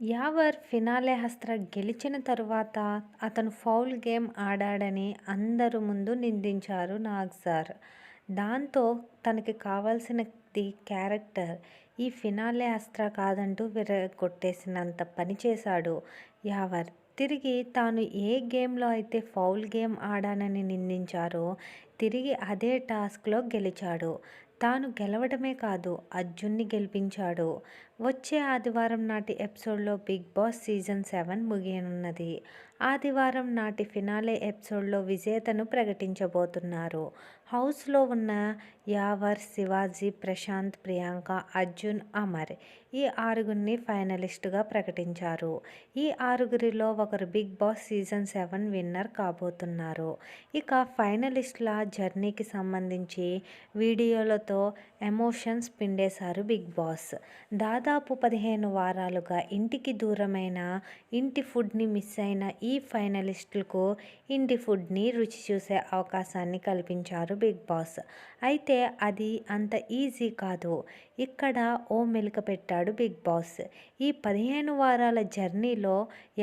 Yawar finale హస్త్ర గెలిచిన తరువాత అతను ఫౌల్ గేమ్ ఆడాడని అందరు ముందు నిందించారు నాగ్ సార్. దాంతో తనకి కావాల్సినది క్యారెక్టర్ ఈ ఫినాలే అస్త్ర కాదంటూ విరగొట్టేసినంత పని చేశాడు యావర్. తిరిగి తాను ఏ గేమ్లో అయితే ఫౌల్ గేమ్ ఆడానని నిందించారో తిరిగి అదే టాస్క్లో గెలిచాడు. తాను గెలవడమే కాదు అర్జున్ని గెలిపించాడు. వచ్చే ఆదివారం నాటి ఎపిసోడ్లో బిగ్ బాస్ సీజన్ సెవెన్ ముగియనున్నది. ఆదివారం నాటి ఫినాలే ఎపిసోడ్లో విజేతను ప్రకటించబోతున్నారు. హౌస్లో ఉన్న యావర్, శివాజీ, ప్రశాంత్, ప్రియాంక, అర్జున్, అమర్ ఈ ఆరుగురిని ఫైనలిస్టుగా ప్రకటించారు. ఈ ఆరుగురిలో ఒకరు Bigg Boss season seven winner కాబోతున్నారు. ఇక ఫైనలిస్టుల జర్నీకి సంబంధించి వీడియోలతో ఎమోషన్స్ పిండేశారు బిగ్ బాస్. దాదాపు దాదాపు పదిహేను వారాలుగా ఇంటికి దూరమైన, ఇంటి ఫుడ్ని మిస్ అయిన ఈ ఫైనలిస్టులకు ఇంటి ఫుడ్ని రుచి చూసే అవకాశాన్ని కల్పించారు బిగ్ బాస్. అయితే అది అంత ఈజీ కాదు. ఇక్కడ ఓ మెలిక పెట్టాడు బిగ్ బాస్. ఈ పదిహేను వారాల జర్నీలో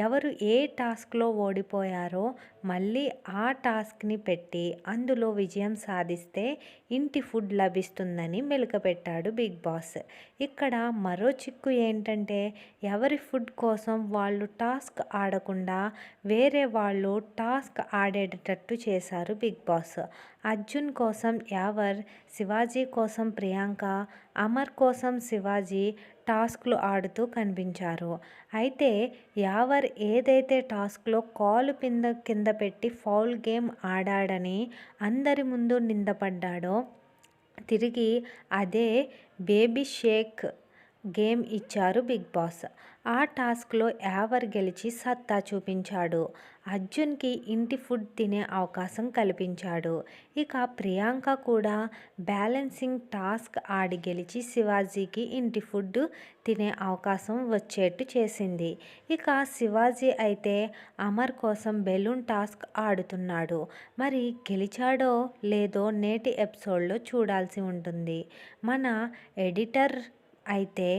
ఎవరు ఏ టాస్క్లో ఓడిపోయారో మళ్ళీ ఆ టాస్క్ని పెట్టి అందులో విజయం సాధిస్తే ఇంటి ఫుడ్ లభిస్తుందని మెలకపెట్టాడు బిగ్ బాస్. ఇక్కడ మరో చిక్కు ఏంటంటే ఎవరి ఫుడ్ కోసం వాళ్ళు టాస్క్ ఆడకుండా వేరే వాళ్ళు టాస్క్ ఆడేటట్టు చేశారు బిగ్ బాస్. అర్జున్ కోసం యావర్, శివాజీ కోసం ప్రియాంక, అమర్ కోసం శివాజీ టాస్క్లు ఆడుతూ కనిపించారు. అయితే యావర్ ఏదైతే టాస్క్లో కాలు కింద పెట్టి ఫౌల్ గేమ్ ఆడాడని అందరి ముందు నిందపడ్డాడో తిరిగి అదే బేబీ షేక్ గేమ్ ఇచ్చారు బిగ్ బాస్. ఆ టాస్క్లో యావర్ గెలిచి సత్తా చూపించాడు. అర్జున్కి ఇంటి ఫుడ్ తినే అవకాశం కల్పించాడు. ఇక ప్రియాంక కూడా బ్యాలెన్సింగ్ టాస్క్ ఆడి గెలిచి శివాజీకి ఇంటి ఫుడ్ తినే అవకాశం వచ్చేట్టు చేసింది. ఇక శివాజీ అయితే అమర్ కోసం బెలూన్ టాస్క్ ఆడుతున్నాడు. మరి గెలిచాడో లేదో నేటి ఎపిసోడ్లో చూడాల్సి ఉంటుంది. మన ఎడిటర్ అయితే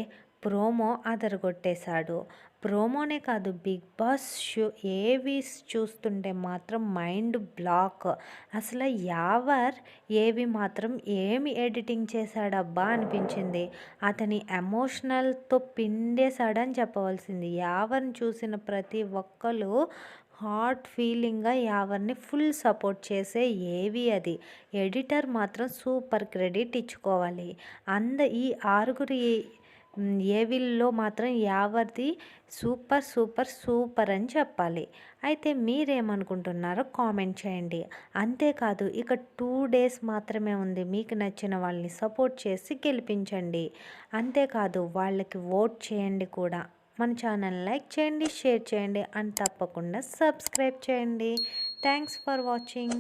ప్రోమో అదరగొట్టేశాడు. ప్రోమోనే కాదు బిగ్ బాస్ షో ఏవి చూస్తుంటే మాత్రం మైండ్ బ్లాక్. అసలు యావర్ ఏవి మాత్రం ఏమి ఎడిటింగ్ చేశాడబ్బా అనిపించింది. అతని ఎమోషనల్తో పిండేశాడని చెప్పవలసింది. యావర్ని చూసిన ప్రతి ఒక్కరు హార్ట్ ఫీలింగ్గా యావర్ని ఫుల్ సపోర్ట్ చేసే ఏవి అది. ఎడిటర్ మాత్రం సూపర్ క్రెడిట్ ఇచ్చుకోవాలి. అంద ఈ ఆరుగురి ఏవిల్లో మాత్రం యావర్ది సూపర్ సూపర్ సూపర్ అని చెప్పాలి. అయితే మీరేమనుకుంటున్నారో కామెంట్ చేయండి. అంతేకాదు ఇక టూ డేస్ మాత్రమే ఉంది. మీకు నచ్చిన వాళ్ళని సపోర్ట్ చేసి గెలిపించండి. అంతేకాదు వాళ్ళకి ఓట్ చేయండి కూడా. మన ఛానల్ లైక్ చేయండి, షేర్ చేయండి అండ్ తప్పకుండా సబ్స్క్రైబ్ చేయండి. Thanks for watching.